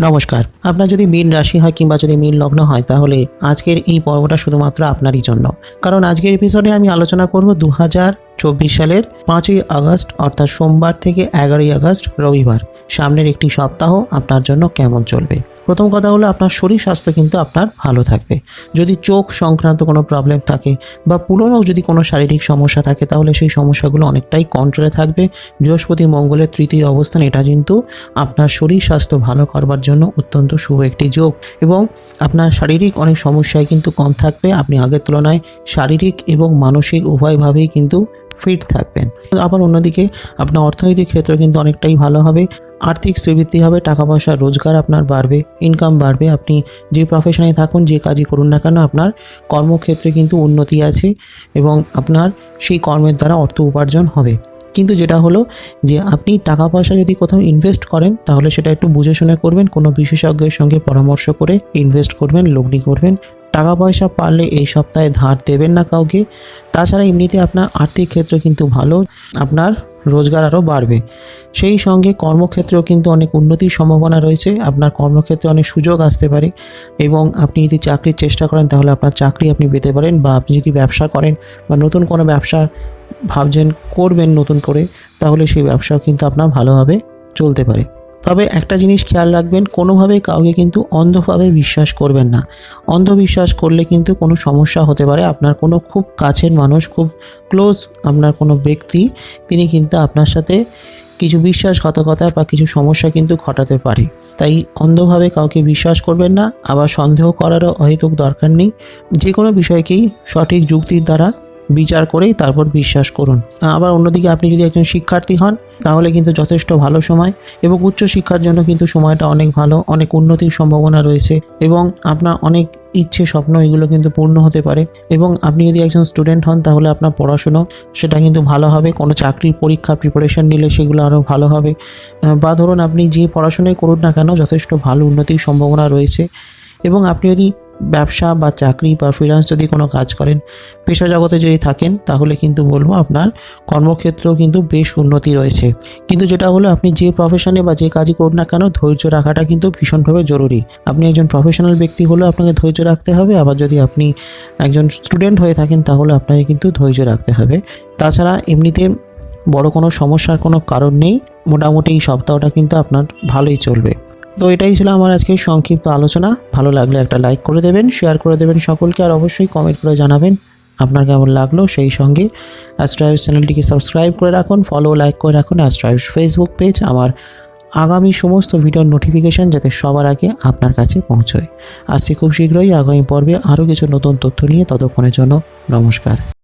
নমস্কার। আপনার যদি মীন রাশি হয় কিংবা যদি মীন লগ্ন হয়, তাহলে আজকের এই পর্বটা শুধুমাত্র আপনারই জন্য। কারণ আজকের এপিসোডে আমি আলোচনা করব দু চব্বিশ সালের পাঁচই আগস্ট, অর্থাৎ সোমবার থেকে এগারোই আগস্ট রবিবার। সামনের একটি সপ্তাহ আপনার জন্য কেমন চলবে? প্রথম কথা হলো আপনার শরীর স্বাস্থ্য কিন্তু আপনার ভালো থাকবে। যদি চোখ সংক্রান্ত কোনো প্রবলেম থাকে বা পুরনো যদি কোনো শারীরিক সমস্যা থাকে, তাহলে সেই সমস্যাগুলো অনেকটাই কন্ট্রোলে থাকবে। বৃহস্পতি, মঙ্গলের তৃতীয় অবস্থান, এটা কিন্তু আপনার শরীর স্বাস্থ্য ভালো করবার জন্য অত্যন্ত শুভ একটি যোগ। এবং আপনার শারীরিক অনেক সমস্যায় কিন্তু কম থাকবে। আপনি আগের তুলনায় শারীরিক এবং মানসিক উভয়ভাবেই কিন্তু ফিট থাকবেন। আবার অন্যদিকে, আপনার অর্থনৈতিক ক্ষেত্র কিন্তু অনেকটাই ভালো হবে। আর্থিক শ্রীবৃদ্ধি হবে টাকা পয়সা রোজগার আপনার বাড়বে ইনকাম বাড়বে। আপনি যে প্রফেশনে থাকুন, যে কাজই করুন না কেন, আপনার কর্মক্ষেত্রে কিন্তু উন্নতি আছে এবং আপনার সেই কর্মের দ্বারা অর্থ উপার্জন হবে। কিন্তু যেটা হলো যে, আপনি টাকা পয়সা যদি কোথাও ইনভেস্ট করেন, তাহলে সেটা একটু বুঝে শুনে করবেন, কোনো বিশেষজ্ঞের সঙ্গে পরামর্শ করে ইনভেস্ট করবেন, লগ্নি করবেন। টাকা পয়সা পারলে এই সপ্তাহে ধার দেবেন না কাউকে। তাছাড়া এমনিতে আপনার আর্থিক ক্ষেত্র কিন্তু ভালো, আপনার রোজগার আরও বাড়বে। সেই সঙ্গে কর্মক্ষেত্রেও কিন্তু অনেক উন্নতির সম্ভাবনা রয়েছে। আপনার কর্মক্ষেত্রে অনেক সুযোগ আসতে পারে এবং আপনি যদি চাকরির চেষ্টা করেন, তাহলে আপনার চাকরি আপনি পেতে পারেন বা আপনি যদি ব্যবসা করেন বা নতুন কোনো ব্যবসা ভাবছেন, করবেন নতুন করে, তাহলে সেই ব্যবসাও কিন্তু আপনার ভালোভাবে চলতে পারে। তবে একটা জিনিস খেয়াল রাখবেন কোনোভাবে কাউকে কিন্তু অন্ধভাবে বিশ্বাস করবেন না। অন্ধবিশ্বাস করলে কিন্তু কোনো সমস্যা হতে পারে। আপনার কোনো খুব কাছের মানুষ, খুব ক্লোজ আপনার কোনো ব্যক্তি, তিনি কিন্তু আপনার সাথে কিছু বিশ্বাসঘাতকতা বা কিছু সমস্যা কিন্তু ঘটাতে পারে। তাই অন্ধভাবে কাউকে বিশ্বাস করবেন না। আবার সন্দেহ করারও অহেতুক দরকার নেই। যে কোনো বিষয়কেই সঠিক যুক্তির দ্বারা বিচার করেই তারপর বিশ্বাস করুন। আবার অন্যদিকে আপনি যদি একজন শিক্ষার্থী হন, তাহলে কিন্তু যথেষ্ট ভালো সময় এবং উচ্চ শিক্ষার জন্য কিন্তু সময়টা অনেক ভালো, অনেক উন্নতির সম্ভাবনা রয়েছে এবং আপনার অনেক ইচ্ছে, স্বপ্ন এগুলো কিন্তু পূর্ণ হতে পারে এবং আপনি যদি একজন স্টুডেন্ট হন, তাহলে আপনার পড়াশুনো সেটা কিন্তু ভালো হবে, কোনো চাকরির পরীক্ষার প্রিপারেশন নিলে সেগুলো আরও ভালো হবে। বা ধরুন আপনি যে পড়াশোনাই করুন না কেন, যথেষ্ট ভালো উন্নতির সম্ভাবনা রয়েছে এবং আপনি যদি ব্যবসা বা চাকরি বা ফ্রিল্যান্স যদি কোনো কাজ করেন পেশা জগতে যদি থাকেন, তাহলে কিন্তু বলব আপনার কর্মক্ষেত্রেও কিন্তু বেশ উন্নতি রয়েছে। কিন্তু যেটা হলো, আপনি যে প্রফেশনে বা যে কাজই করুন না কেন, ধৈর্য রাখাটা কিন্তু ভীষণভাবে জরুরি। আপনি একজন প্রফেশনাল ব্যক্তি হলেও আপনাকে ধৈর্য রাখতে হবে। আবার যদি আপনি একজন স্টুডেন্ট হয়ে থাকেন, তাহলে আপনাকে কিন্তু ধৈর্য রাখতে হবে। তাছাড়া এমনিতে বড় কোনো সমস্যার কোনো কারণ নেই। মোটামুটি এই সপ্তাহটা কিন্তু আপনার ভালোই চলবে। তো এটাই ছিল আমার আজকে সংক্ষিপ্ত আলোচনা। ভালো লাগলে একটা লাইক করে দেবেন শেয়ার করে দেবেন সকলকে, আর অবশ্যই কমেন্ট করে জানাবেন আপনার কেমন লাগল সেই সঙ্গে। অ্যাস্ট্রাইভস চ্যানেলটিকে সাবস্ক্রাইব করে রাখুন ফলো লাইক করে রাখুন অ্যাস্ট্রাইভস ফেসবুক পেজ আমার আগামী সমস্ত ভিডিওর নোটিফিকেশান যাতে সবার আগে আপনার কাছে পৌঁছয়। আসছি খুব শীঘ্রই আগামী পর্বে আরও কিছু নতুন তথ্য নিয়ে ততক্ষণের জন্য নমস্কার।